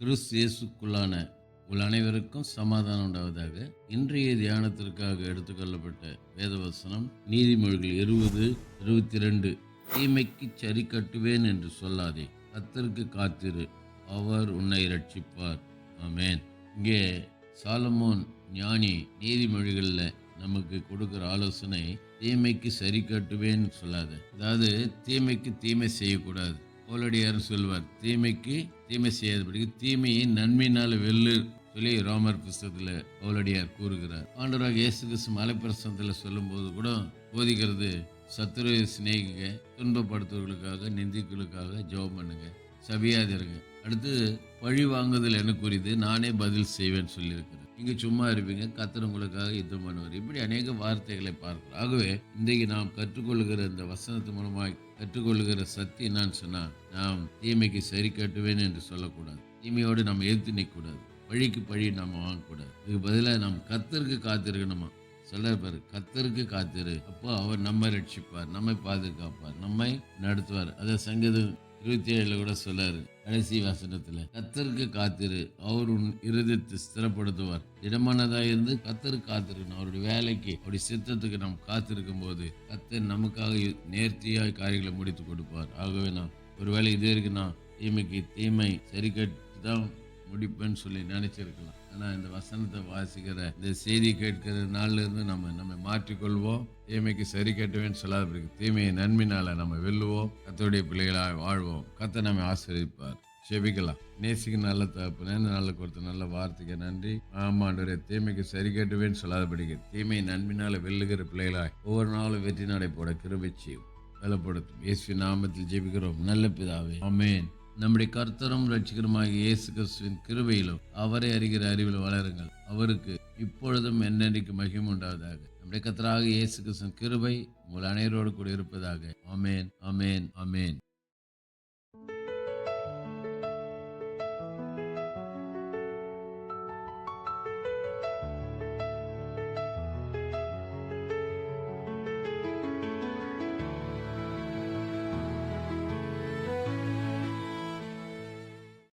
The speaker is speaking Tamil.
கிறிஸ் இயேசுக்குள்ளான உங்கள் அனைவருக்கும் சமாதானம் உண்டாவதாக. இன்றைய தியானத்திற்காக எடுத்துக்கொள்ளப்பட்ட வேதவசனம் நீதிமொழிகள் இருபது இருபத்தி ரெண்டு தீமைக்கு சரி கட்டுவேன் என்று சொல்லாதே கத்திற்கு காத்திரு அவர் உன்னை ரட்சிப்பார் ஆமேன். இங்கே சாலமோன் ஞானி நீதிமொழிகளில் நமக்கு கொடுக்குற ஆலோசனை தீமைக்கு சரி கட்டுவேன்னு சொல்லாத. அதாவது தீமைக்கு தீமை செய்யக்கூடாது. போலடியார் சொல்வார் தீமைக்கு தீமை செய்யாதபடிக்கு தீமையை நன்மையினால் வெல்லு சொல்லி ரோமர் புஸ்தகத்தில் பவுலடியார் கூறுகிறார். ஆண்டவராக இயேசு கிறிஸ்து மலைப்பிரசனத்தில் சொல்லும்போது கூட போதிக்கிறது சத்துரு சிநேகிக துன்பப்படுத்துவர்களுக்காக நிந்திகளுக்காக ஜெபம் பண்ணுங்க சபியாதிருங்க அடுத்து பழி வாங்குதல் என்ன குறித்து நானே பதில் செய்வேன்னு சொல்லியிருக்கிறேன் நீங்கள் சும்மா இருப்பீங்க கத்தர் உங்களுக்காக யுத்தம் பண்ணுவார். இப்படி அநேக வார்த்தைகளை பார்க்கிறோம் ஆகவே இன்றைக்கு நாம் கற்றுக்கொள்கிற இந்த வசனத்து மூலமாக கற்றுக்கொள்கிற சக்தி என்னன்னு சொன்னால் நாம் தீமைக்கு சரி கட்டுவேன் என்று சொல்லக்கூடாது. தீமையோடு நாம் எதிர்த்து நிற்கக்கூடாது. பழிக்கு பழி நாம் வாங்கக்கூடாது. இதுக்கு பதிலாக நாம் கத்தருக்கு காத்திருக்கணுமா? சொல்ல பாரு கத்தருக்கு காத்திரு. அப்போ அவர் நம்மை ரட்சிப்பார் நம்மை பாதுகாப்பார் நம்மை நடத்துவார். அதை சங்கீதம் இருபத்தி ஏழில் கூட சொல்லாரு. கடைசி வசனத்துல கத்தருக்கு காத்திரு அவர் உன் இருதயத்தை ஸ்திரப்படுத்துவார். திடமானதா இருந்து கத்தருக்கு காத்திருக்கணும். அவருடைய வேலைக்கு அவருடைய சித்தத்துக்கு நாம் காத்திருக்கும் போது கத்தர் நமக்காக நேர்த்தியாக காரியங்களை முடித்து கொடுப்பார். ஆகவே நான் ஒருவேளை இது வரைக்கும் நான் தீமைக்கு தீமை சரி கட்டு தான் முடிப்பேன்னு சொல்லி நினச்சிருக்கலாம். ஆனால் இந்த வசனத்தை வாசிக்கிற இந்த செய்தி கேட்கிற நாள்லேருந்து நம்ம நம்ம மாற்றிக்கொள்வோம். தீமைக்கு சரி கட்டுவேன்னு சொல்லாத தீமையை நன்மையினால் நம்ம வெல்லுவோம். கத்தோடைய பிள்ளைகளாக வாழ்வோம். கத்தை நம்ம ஆசிரியப்பார் செபிக்கலாம் நேசிக்கு நல்ல தப்பு இந்த நல்ல கொடுத்த நல்ல வார்த்தைக்கு நன்றி. ஆமாண்டவரே தீமைக்கு சரி கட்டுவேன்னு சொல்லாதபடிக்கு தீமை நன்மைனால வெல்லுகிற பிள்ளைகளாய் ஒவ்வொரு நாளும் வெற்றி நடை போட கிருபிச்சு செய்யும். பலப்படுத்தும். இயேசு நாமத்தில் ஜெபிக்கிறோம். நல்ல பிதாவே. அமேன் நம்முடைய கர்த்தரும் ரட்சிகருமாகிய இயேசு கிறிஸ்துவின் கிருபையிலும் அவரை அறிகிற அறிவில் வளருங்கள். அவருக்கு இப்பொழுதும் என்னென்றைக்கு மகிம் உண்டாவதாக. நம்முடைய கர்த்தராக இயேசு கிறிஸ்துவின் கிருபை உங்கள் அனைவரோடு கூட இருப்பதாக. அமேன் அமேன் அமேன்